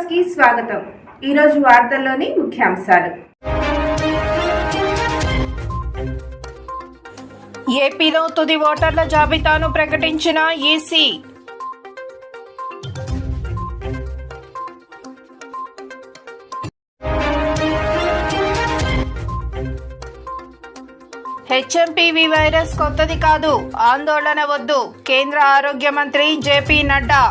న్యూస్కి స్వాగతం. ఈరోజు వార్తల్లోని ముఖ్యాంశాలు. ఏపీలో తుది ఓటర్ల జాబితాను ప్రకటించిన ఈసీ. హెచ్ఎంపీవీ వైరస్ కొత్తది కాదు ఆందోళన వద్దు కేంద్ర ఆరోగ్య మంత్రి జేపీ నడ్డా.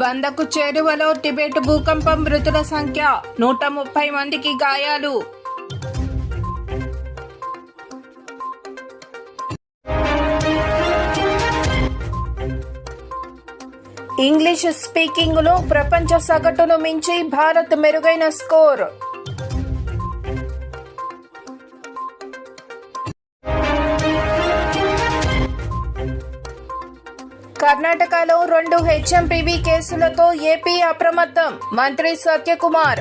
వందకు చేరువలో టిబెట్ భూకంపం మృతుల సంఖ్య నూట ముప్పై మందికి గాయాలు. ఇంగ్లీష్ స్పీకింగ్లో ప్రపంచ సగటును మించి భారత్ మెరుగైన స్కోర్. కర్ణాటకలో రెండు హెచ్ఎంపీవీ కేసులతో ఏపీ అప్రమత్తం. మంత్రి సత్యకుమార్.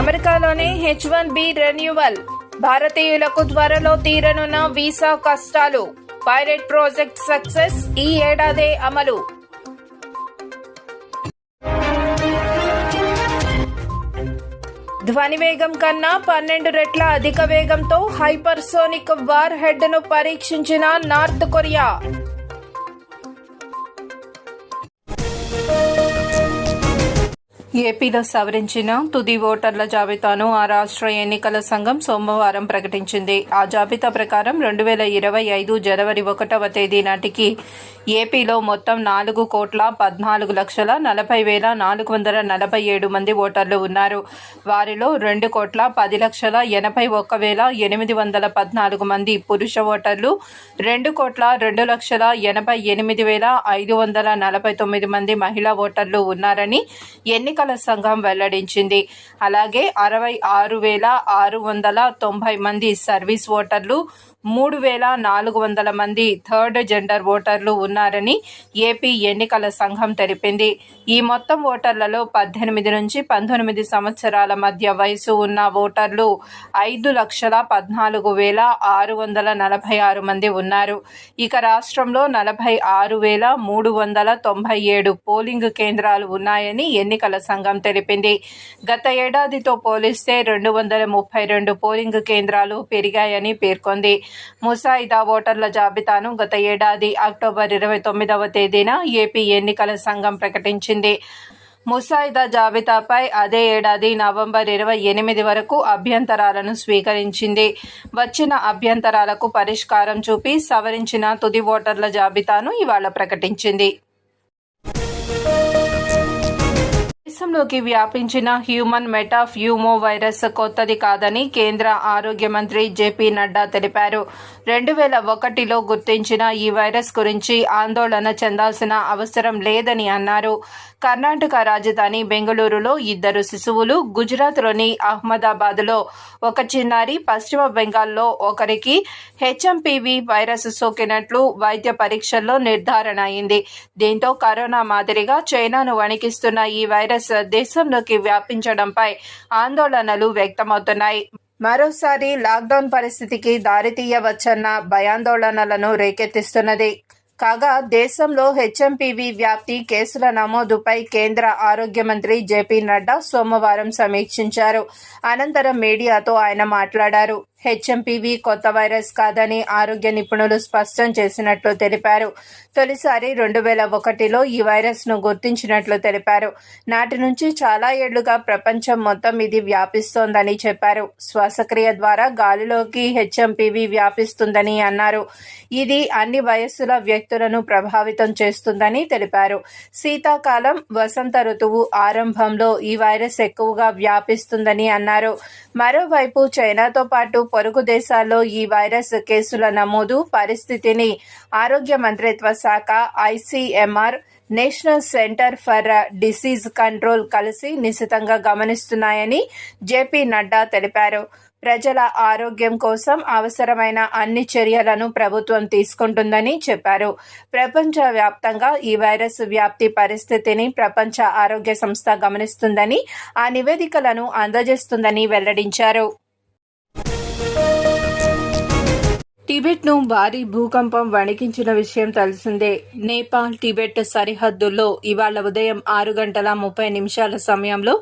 అమెరికాలోని హెచ్ వన్ బి రెన్యువల్. భారతీయులకు త్వరలో తీరనున్న వీసా కష్టాలు. పైరెట్ ప్రాజెక్ట్ సక్సెస్ ఈ ఏడాదే అమలు. ధ్వని వేగం కన్నా పన్నెండు రెట్ల అధిక వేగంతో హైపర్సోనిక్ వార్ హెడ్ను పరీక్షించిన నార్త్ కొరియా. ఏపీలో సవరించిన తుది ఓటర్ల జాబితాను ఆ రాష్ట్ర ఎన్నికల సంఘం సోమవారం ప్రకటించింది. ఆ జాబితా ప్రకారం రెండు వేల ఇరవై ఐదు జనవరి ఒకటవ తేదీ నాటికి ఏపీలో మొత్తం నాలుగు కోట్ల పద్నాలుగు లక్షల నలభై వేల నాలుగు వందల నలభై ఏడు మంది ఓటర్లు ఉన్నారు. వారిలో రెండు కోట్ల పది లక్షల ఎనభై ఒక్క వేల ఎనిమిది వందల పద్నాలుగు మంది పురుష ఓటర్లు రెండు కోట్ల రెండు లక్షల ఎనభై ఎనిమిది వేల ఐదు వందల నలభై తొమ్మిది మంది మహిళా ఓటర్లు ఉన్నారని ఎన్నికల సంఘం వెల్లడించింది. అలాగే అరవై ఆరు వేల ఆరు వందల తొంభై మంది సర్వీస్ ఓటర్లు మూడు వేల నాలుగు వందల మంది థర్డ్ జెండర్ ఓటర్లు ఉన్నారని ఏపీ ఎన్నికల సంఘం తెలిపింది. ఈ మొత్తం ఓటర్లలో పద్దెనిమిది నుంచి పంతొమ్మిది సంవత్సరాల మధ్య వయసు ఉన్న ఓటర్లు ఐదు లక్షల పద్నాలుగు వేల ఆరు వందల నలభై ఆరు మంది ఉన్నారు. ఇక రాష్ట్రంలో నలభై ఆరు వేల మూడు వందల తొంభై ఏడు పోలింగ్ కేంద్రాలు ఉన్నాయని ఎన్నికల సంఘం సంఘం తెలిపింది. గత ఏడాదితో పోలిస్తే రెండు వందల ముప్పై రెండు పోలింగ్ కేంద్రాలు పెరిగాయని పేర్కొంది. ముసాయిదా ఓటర్ల జాబితాను గత ఏడాది అక్టోబర్ ఇరవై తొమ్మిదవ తేదీన ఏపీ ఎన్నికల సంఘం ప్రకటించింది. ముసాయిదా జాబితాపై అదే ఏడాది నవంబర్ ఇరవై ఎనిమిది వరకు అభ్యంతరాలను స్వీకరించింది. వచ్చిన అభ్యంతరాలకు పరిష్కారం చూపి సవరించిన తుది ఓటర్ల జాబితాను ఇవాళ ప్రకటించింది. దేశంలోకి వ్యాపించిన హ్యూమన్ మెటాఫ్యూమో వైరస్ కొత్తది కాదని కేంద్ర ఆరోగ్య మంత్రి జేపీ నడ్డా తెలిపారు. రెండు వేల ఒకటిలో గుర్తించిన ఈ వైరస్ గురించి ఆందోళన చెందాల్సిన అవసరం లేదని అన్నారు. కర్ణాటక రాజధాని బెంగళూరులో ఇద్దరు శిశువులు గుజరాత్లోని అహ్మదాబాద్లో ఒక చిన్నారి పశ్చిమ బెంగాల్లో ఒకరికి హెచ్ఎంపీవీ వైరస్ సోకినట్లు వైద్య పరీక్షల్లో నిర్ధారణ అయింది. దీంతో కరోనా మాదిరిగా చైనాను వణికిస్తున్న ఈ వైరస్ దేశంలోకి వ్యాపించడంపై ఆందోళనలు వ్యక్తమవుతున్నాయి. మరోసారి లాక్డౌన్ పరిస్థితికి దారితీయవచ్చన్న భయాందోళనలను రేకెత్తిస్తున్నది. కాగా దేశంలో హెచ్ఎంపీవీ వ్యాప్తి కేసుల నమోదుపై కేంద్ర ఆరోగ్య మంత్రి జేపీ నడ్డా సోమవారం సమీక్షించారు. అనంతరం మీడియాతో ఆయన మాట్లాడారు. హెచ్ఎంపీవీ కొత్త వైరస్ కాదని ఆరోగ్య నిపుణులు స్పష్టం చేసినట్లు తెలిపారు. తొలిసారి రెండు వేల ఒకటిలో ఈ వైరస్ను గుర్తించినట్లు తెలిపారు. నాటి నుంచి చాలా ఏళ్ళుగా ప్రపంచం మొత్తం ఇది వ్యాపిస్తోందని చెప్పారు. శ్వాసక్రియ ద్వారా గాలిలోకి హెచ్ఎంపీవీ వ్యాపిస్తుందని అన్నారు. ఇది అన్ని వయస్సుల వ్యక్తులను ప్రభావితం చేస్తుందని తెలిపారు. శీతాకాలం వసంత ఋతువు ఆరంభంలో ఈ వైరస్ ఎక్కువగా వ్యాపిస్తుందని అన్నారు. మరోవైపు చైనాతో పాటు పొరుగు దేశాల్లో ఈ వైరస్ కేసుల నమోదు పరిస్థితిని ఆరోగ్య మంత్రిత్వ శాఖ ICMR national centre for disease control కలిసి నిశితంగా గమనిస్తున్నాయని జేపీ నడ్డా తెలిపారు. ప్రజల ఆరోగ్యం కోసం అవసరమైన అన్ని చర్యలను ప్రభుత్వం తీసుకుంటుందని చెప్పారు. ప్రపంచవ్యాప్తంగా ఈ వైరస్ వ్యాప్తి పరిస్థితిని ప్రపంచ ఆరోగ్య సంస్థ గమనిస్తుందని ఆ నివేదికలను అందజేస్తుందని వెల్లడించారు. టిబెట్ను భారీ భూకంపం వణికించిన విషయం తెలిసిందే. నేపాల్ టిబెట్ సరిహద్దుల్లో ఇవాళ ఉదయం ఆరు గంటల ముప్పై నిమిషాల సమయంలో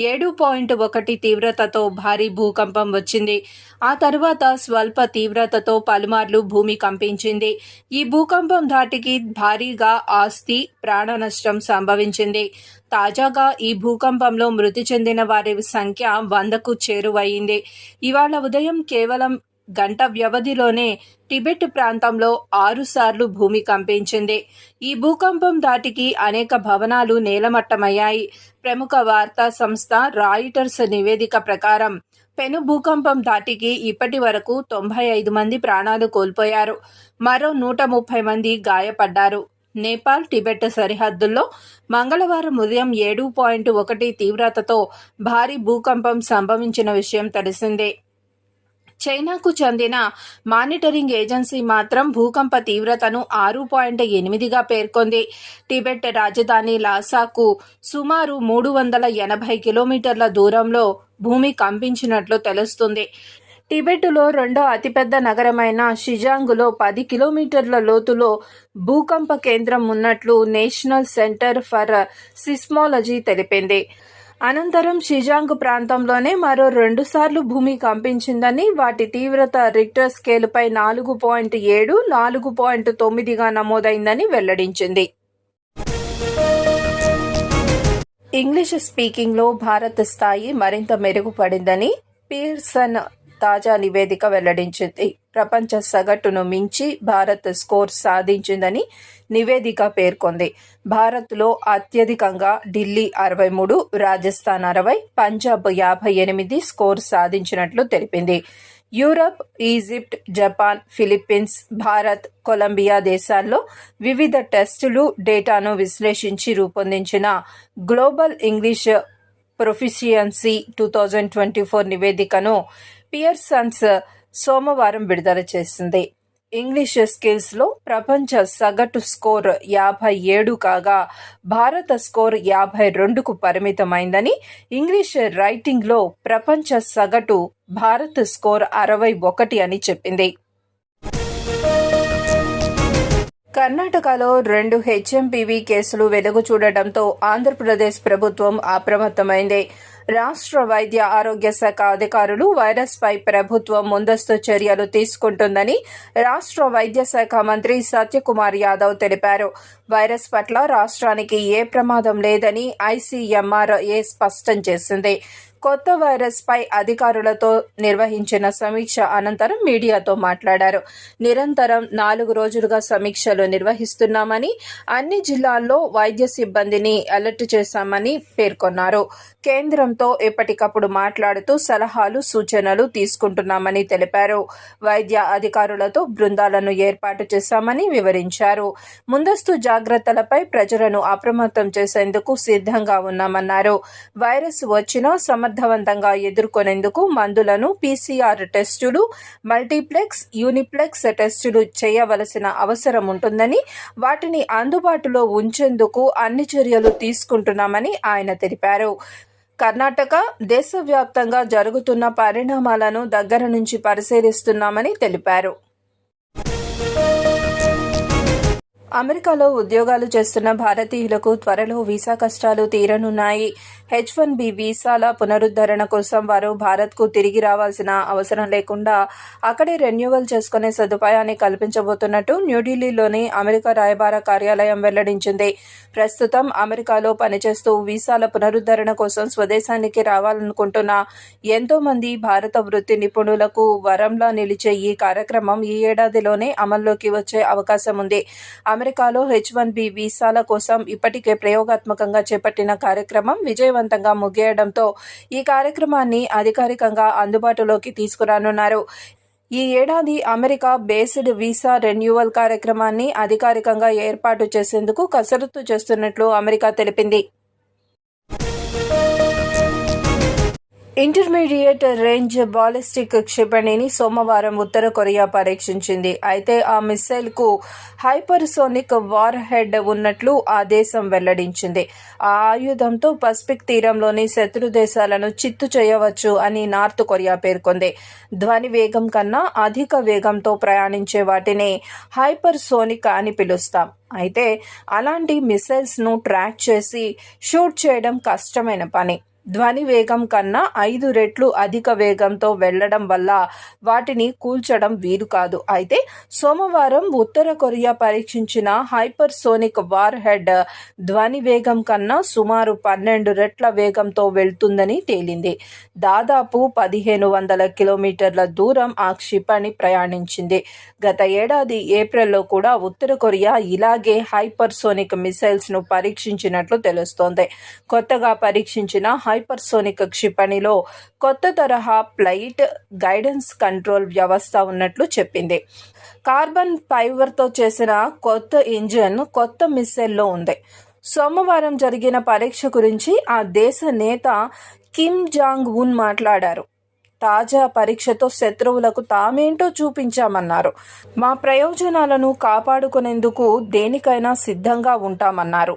ఏడు పాయింట్ ఒకటి తీవ్రతతో భారీ భూకంపం వచ్చింది. ఆ తర్వాత స్వల్ప తీవ్రతతో పలుమార్లు భూమి కంపించింది. ఈ భూకంపం ధాటికి భారీగా ఆస్తి ప్రాణ నష్టం సంభవించింది. తాజాగా ఈ భూకంపంలో మృతి చెందిన వారి సంఖ్య వందకు చేరువయింది ఇవాళ ఉదయం కేవలం గంట వ్యవధిలోనే టిబెట్ ప్రాంతంలో ఆరుసార్లు భూమి కంపించింది. ఈ భూకంపం దాటికి అనేక భవనాలు నేలమట్టమయ్యాయి. ప్రముఖ వార్తా సంస్థ రాయిటర్స్ నివేదిక ప్రకారం పెను భూకంపం దాటికి ఇప్పటి వరకు తొంభై ఐదు మంది ప్రాణాలు కోల్పోయారు. మరో నూట ముప్పై మంది గాయపడ్డారు. నేపాల్ టిబెట్ సరిహద్దుల్లో మంగళవారం ఉదయం ఏడు పాయింట్ ఒకటి తీవ్రతతో భారీ భూకంపం సంభవించిన విషయం తెలిసిందే. చైనాకు చెందిన మానిటరింగ్ ఏజెన్సీ మాత్రం భూకంప తీవ్రతను ఆరు పాయింట్ ఎనిమిదిగా పేర్కొంది. టిబెట్ రాజధాని లాసాకు సుమారు మూడు వందల ఎనభై కిలోమీటర్ల దూరంలో భూమి కంపించినట్లు తెలుస్తుంది. టిబెట్లో రెండో అతిపెద్ద నగరమైన షిజాంగ్లో పది కిలోమీటర్ల లోతులో భూకంప కేంద్రం ఉన్నట్లు నేషనల్ సెంటర్ ఫర్ సిస్మాలజీ తెలిపింది. అనంతరం షిజాంగ్ ప్రాంతంలోనే మరో రెండుసార్లు భూమి కంపించిందని వాటి తీవ్రత రిక్టర్ స్కేలుపై నాలుగు పాయింట్ ఏడు నాలుగు పాయింట్ తొమ్మిదిగా నమోదైందని వెల్లడించింది. ఇంగ్లీష్ స్పీకింగ్లో భారత్ స్థాయి మరింత మెరుగుపడిందని పీర్సన్ తాజా నివేదిక వెల్లడించింది. ప్రపంచ సగటును మించి భారత్ స్కోర్ సాధించిందని నివేదిక పేర్కొంది. భారత్లో అత్యధికంగా ఢిల్లీ అరవై మూడు రాజస్థాన్ అరవై పంజాబ్ యాభై ఎనిమిది స్కోర్ సాధించినట్లు తెలిపింది. Europe Egypt Japan Philippines Bharat Colombia దేశాల్లో వివిధ టెస్టులు డేటాను విశ్లేషించి రూపొందించిన global English proficiency two thousand twenty four నివేదికను పియర్సన్స్ సోమవారం విడుదల చేసింది. ఇంగ్లీష్ స్కిల్స్లో ప్రపంచ సగటు స్కోర్ యాభై ఏడు కాగా భారత స్కోర్ యాభై రెండుకు పరిమితమైందని ఇంగ్లీష్ రైటింగ్లో ప్రపంచ సగటు భారత్ స్కోర్ అరవై ఒకటి అని చెప్పింది. కర్ణాటకలో రెండు హెచ్ఎంపీవీ కేసులు వెలుగు చూడటంతో ఆంధ్రప్రదేశ్ ప్రభుత్వం అప్రమత్తమైంది. రాష్ట్ర వైద్య ఆరోగ్య శాఖ అధికారులు వైరస్పై ప్రభుత్వం ముందస్తు చర్యలు తీసుకుంటుందని రాష్ట్ర వైద్య శాఖ మంత్రి సత్యకుమార్ యాదవ్ తెలిపారు. వైరస్ పట్ల రాష్ట్రానికి ఏ ప్రమాదం లేదని ఐసీఎంఆర్ఏ స్పష్టం చేసింది. కొత్త వైరస్పై అధికారులతో నిర్వహించిన సమీక్ష అనంతరం మీడియాతో మాట్లాడారు. నిరంతరం నాలుగు రోజులుగా సమీక్షలు నిర్వహిస్తున్నామని అన్ని జిల్లాల్లో వైద్య సిబ్బందిని అలర్ట్ చేశామని పేర్కొన్నారు. కేంద్రంతో ఎప్పటికప్పుడు మాట్లాడుతూ సలహాలు సూచనలు తీసుకుంటున్నామని తెలిపారు. వైద్య అధికారులతో బృందాలను ఏర్పాటు చేశామని వివరించారు. ముందస్తు జాగ్రత్తలపై ప్రజలను అప్రమత్తం చేసేందుకు సిద్ధంగా ఉన్నామన్నారు. వైరస్ వచ్చినా సమర్థవంతంగా ఎదుర్కొనేందుకు మందులను పీసీఆర్ టెస్టులు మల్టీప్లెక్స్ యూనిప్లెక్స్ టెస్టులు చేయవలసిన అవసరం ఉంటుందని వాటిని అందుబాటులో ఉంచేందుకు అన్ని చర్యలు తీసుకుంటున్నామని ఆయన తెలిపారు. కర్ణాటక దేశవ్యాప్తంగా జరుగుతున్న పరిణామాలను దగ్గర నుంచి పరిశీలిస్తున్నామని తెలిపారు. అమెరికాలో ఉద్యోగాలు చేస్తున్న భారతీయులకు త్వరలో వీసా కష్టాలు తీరనున్నాయి. హెచ్ వన్ బి వీసాల పునరుద్ధరణ కోసం వారు భారత్కు తిరిగి రావాల్సిన అవసరం లేకుండా అక్కడే రెన్యువల్ చేసుకునే సదుపాయాన్ని కల్పించబోతున్నట్టు న్యూఢిల్లీలోని అమెరికా రాయబార కార్యాలయం వెల్లడించింది. ప్రస్తుతం అమెరికాలో పనిచేస్తూ వీసాల పునరుద్ధరణ కోసం స్వదేశానికి రావాలనుకుంటున్న ఎంతో మంది భారత వృత్తి నిపుణులకు వరంలా నిలిచే ఈ కార్యక్రమం ఈ ఏడాదిలోనే అమల్లోకి వచ్చే అవకాశం ఉంది. అమెరికాలో హెచ్ వన్ బి వీసాల కోసం ఇప్పటికే ప్రయోగాత్మకంగా చేపట్టిన కార్యక్రమం విజయవంతంగా ముగియడంతో ఈ కార్యక్రమాన్ని అధికారికంగా అందుబాటులోకి తీసుకురానున్నారు. ఈ ఏడాది అమెరికా బేస్డ్ వీసా రెన్యువల్ కార్యక్రమాన్ని అధికారికంగా ఏర్పాటు చేసేందుకు కసరత్తు చేస్తున్నట్లు అమెరికా తెలిపింది. ఇంటర్మీడియట్ రేంజ్ బాలిస్టిక్ క్షిపణిని సోమవారం ఉత్తర కొరియా పరీక్షించింది. అయితే ఆ మిస్సైల్కు హైపర్సోనిక్ వార్ హెడ్ ఉన్నట్లు ఆ దేశం వెల్లడించింది. ఆ ఆయుధంతో పసిఫిక్ తీరంలోని శత్రు దేశాలను చిత్తు చేయవచ్చు అని నార్త్ కొరియా పేర్కొంది. ధ్వని వేగం కన్నా అధిక వేగంతో ప్రయాణించే వాటిని హైపర్సోనిక్ అని పిలుస్తాం. అయితే అలాంటి మిస్సైల్స్ను ట్రాక్ చేసి షూట్ చేయడం కష్టమైన పని. ధ్వని వేగం కన్నా ఐదు రెట్లు అధిక వేగంతో వెళ్ళడం వల్ల వాటిని కూల్చడం వీలు కాదు. అయితే సోమవారం ఉత్తర కొరియా పరీక్షించిన హైపర్సోనిక్ వార్ హెడ్ ధ్వని వేగం కన్నా సుమారు పన్నెండు రెట్ల వేగంతో వెళ్తుందని తేలింది. దాదాపు పదిహేను వందల కిలోమీటర్ల దూరం ఆ క్షిపణి ప్రయాణించింది. గత ఏడాది ఏప్రిల్లో కూడా ఉత్తర కొరియా ఇలాగే హైపర్సోనిక్ మిసైల్స్ను పరీక్షించినట్లు తెలుస్తోంది. కొత్తగా పరీక్షించిన హై హైపర్సోనిక్ క్షిపణిలో కొత్త తరహా ఫ్లైట్ గైడెన్స్ కంట్రోల్ వ్యవస్థ ఉన్నట్లు చెప్పింది. కార్బన్ ఫైబర్తో చేసిన కొత్త ఇంజిన్ కొత్త మిస్సైల్లో ఉంది. సోమవారం జరిగిన పరీక్ష గురించి ఆ దేశ నేత కిమ్ జాంగ్ ఉన్ మాట్లాడారు. తాజా పరీక్షతో శత్రువులకు తామేంటో చూపించామన్నారు. మా ప్రయోజనాలను కాపాడుకునేందుకు దేనికైనా సిద్ధంగా ఉంటామన్నారు.